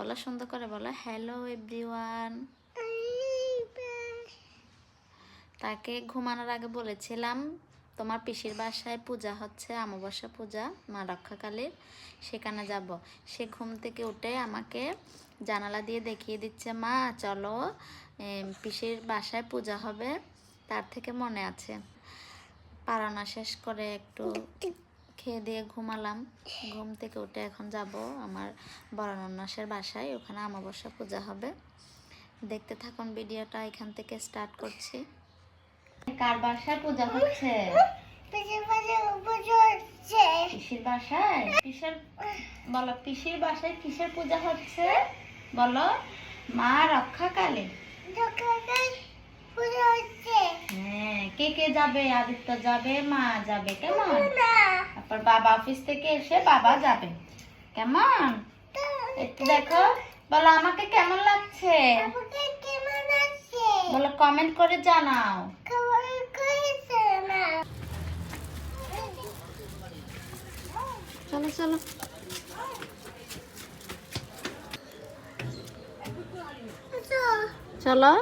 বলো সুন্দর করে বলো। হ্যালো এভরিওয়ান তাকে ঘুমানোর আগে বলেছিলাম, তোমার পিসির বাসায় পূজা হচ্ছে, অমাবস্যা পূজা, মা রক্ষাকালীর। সেখানে যাব। সে ঘুম থেকে উঠে আমাকে জানালা দিয়ে দেখিয়ে দিচ্ছে, মা, চলো পিসির বাসায় পূজা হবে। তার থেকে মনে আছে। পারানা শেষ করে একটু খেয়ে দিয়ে ঘুমালাম। ঘুম থেকে উঠে এখন যাব আমার বরণন্যাসের বাসায় ওখানে অমাবস্যা পূজা হবে। দেখতে থাকুন ভিডিওটা এখান থেকে স্টার্ট করছি। কার বাসায় পূজা হচ্ছে? পিসির বাসায় পিসের বলো পিসির বাসায় কিসের পূজা হচ্ছে? বলো মা রক্ষা কালী হ্যাঁ কে কে যাবে? আদিত্য যাবে মা যাবে কেমন? তারপর বাবা অফিস থেকে এসে বাবা যাবে। কেমন? একটু দেখো। বলো আমাকে কেমন লাগছে? বলো কমেন্ট করে জানাও। চলো। চলো। চলো।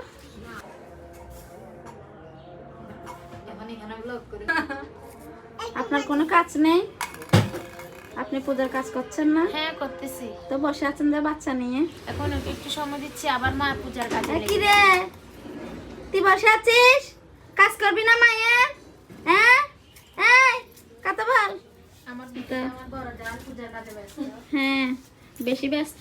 কাজ নেই আপনি পূজার কাজ করছেন না হ্যাঁ করতেছি তো বসে আছেন যে বাচ্চা নিয়ে এখন একটু সময় দিচ্ছি আবার মা পূজার কাজে কি রে তুই বসে আছিস কাজ করবি না মায়ের হ্যাঁ এই কত বল আমার বড় জান পূজার কাজে ব্যস্ত হ্যাঁ বেশি ব্যস্ত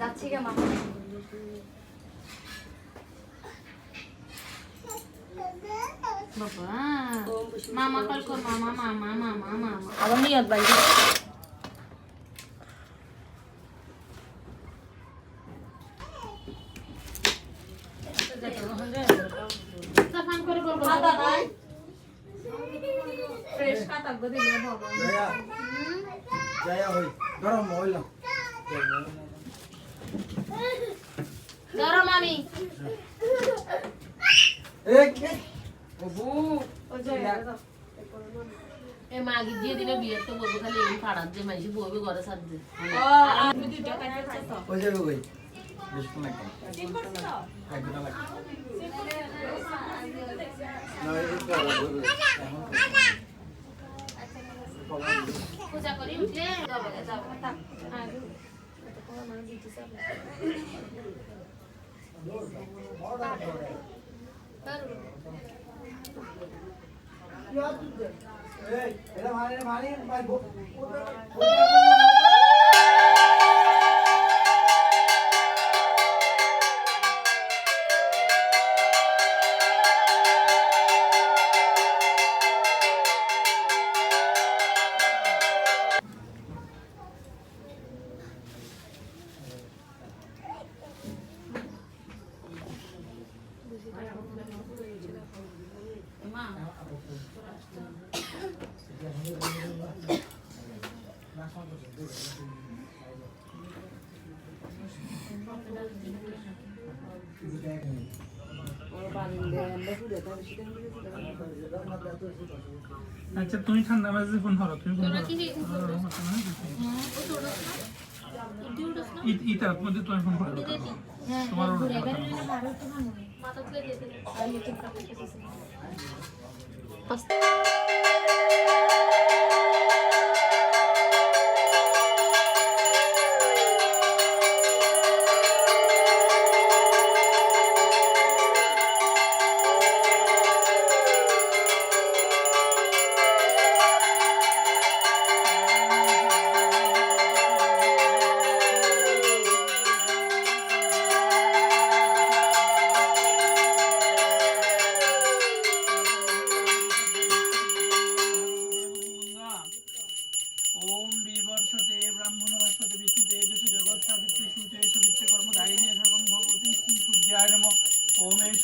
যাচ্ছি কে মা বলব ফ্রেশ কাটা দিলে বাবা জয়া জয়া হই। গরম বাবু এ মাগি দিয়ে দিলে বিয়ের তো বলব খালি এই পাড়ার যে মাইসি বলবে ঘরে ওই যাবে তো পূজা করি উঠলে? যাবে যাবে এই এটা মানে মানে আচ্ছা তুমি ঠান্ডা বাজে ফোন করো তুমি ফোন মধ্যে তুমি ফোন করো তোমার パス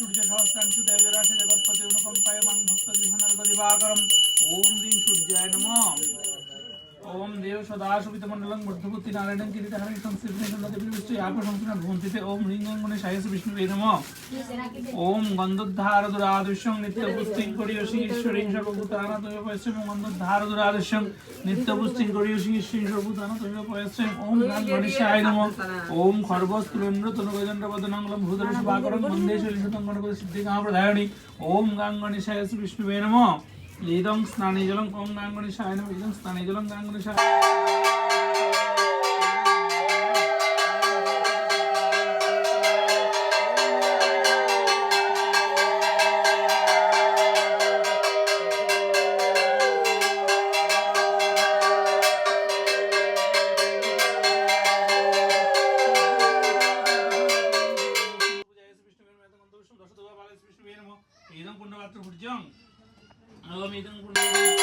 ওম এই সূর্য সহস্রাংশু ॐ জগৎপতি অনুকম্পায় মাং ఓం దేవ సదాశుభితమండలం బుద్ధబుద్ధి నారాయణం కిరీటహరణ సంస్థితం భవంతితే ఓం లింగంగుణి శయసు విష్ణువే నమ ఓం గంధోద్ధార దురాదృశ్యం నిత్య పుష్టిం করিয়সি ঈশ্বরী সর্বভূতান তৈব পয়স্যম গন্ধোদ্ধার దురాదృశ్యం নিত্য পুষ্টিং করিয়সি ঈশ্বরী সর্বভূতান তৈব পয়স্যম ওম গান গণেশায় নম। ওম খর্বস্তুলেন্দ্র বাকরং ওম বিষ্ণুবে নম। भूधर शुभाकरं वन्दे शैलसुतं गणपति सिद्धिकामप्रदायिनी ओम गां गणेशाय विष्णुवे नमः इदं स्नाने जलं ओम गां गणेशाय नमः इदं स्नाने जलं गां Thank you.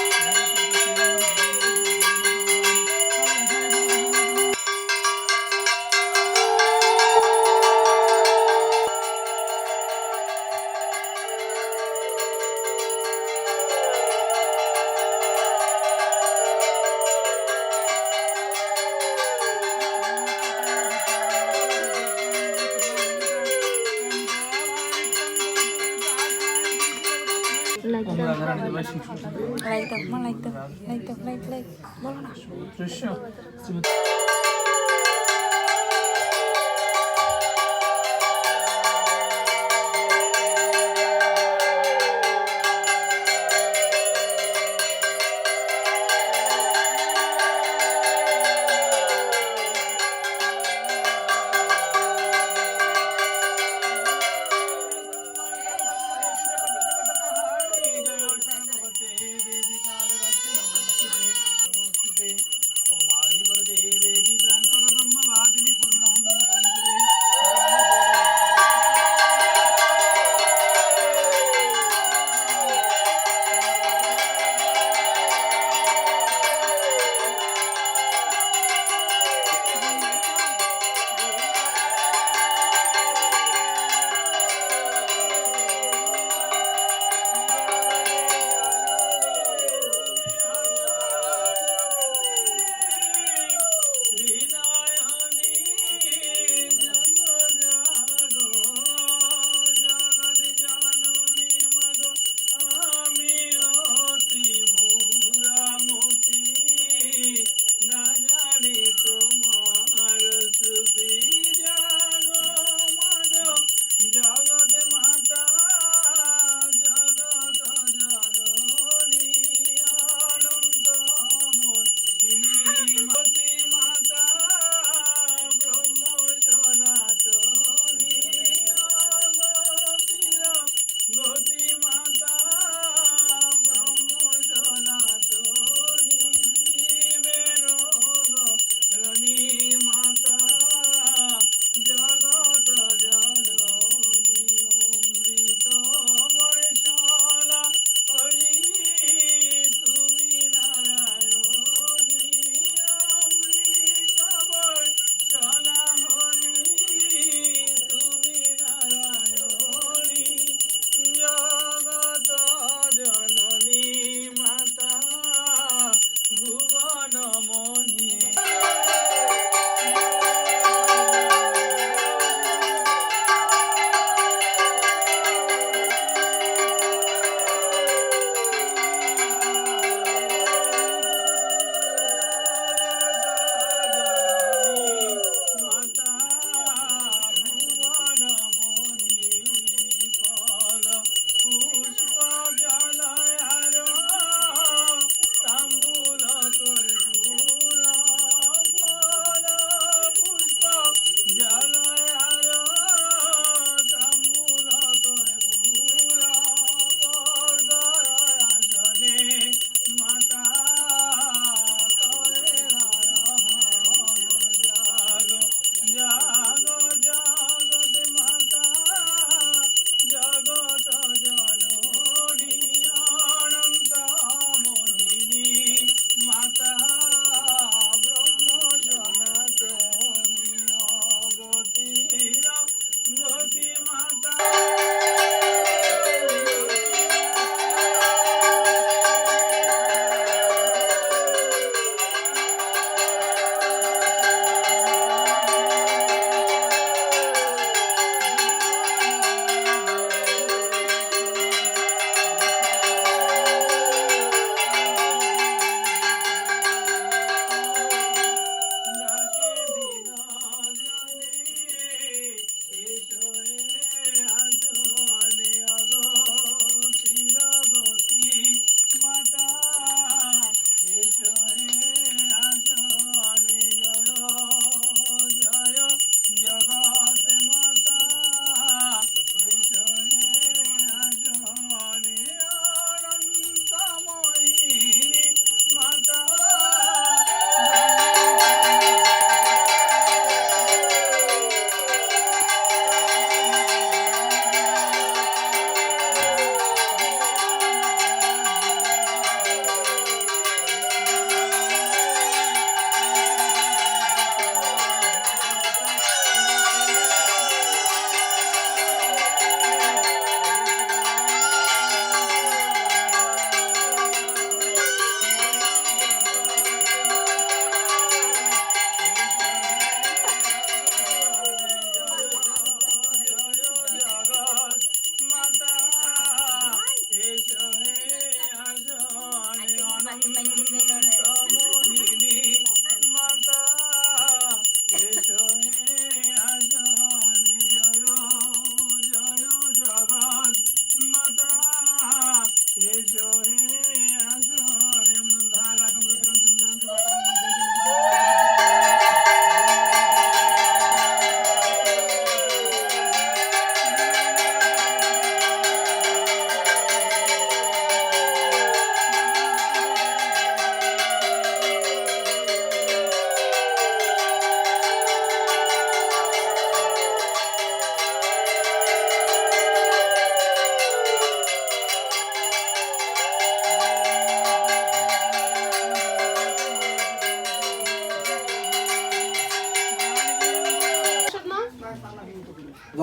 লাইট দাও লাইট দাও লাইট দাও লাইট লাইট বলো না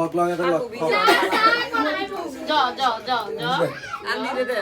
লক লক এটা লক জ জ জ জ আন্দি দে দে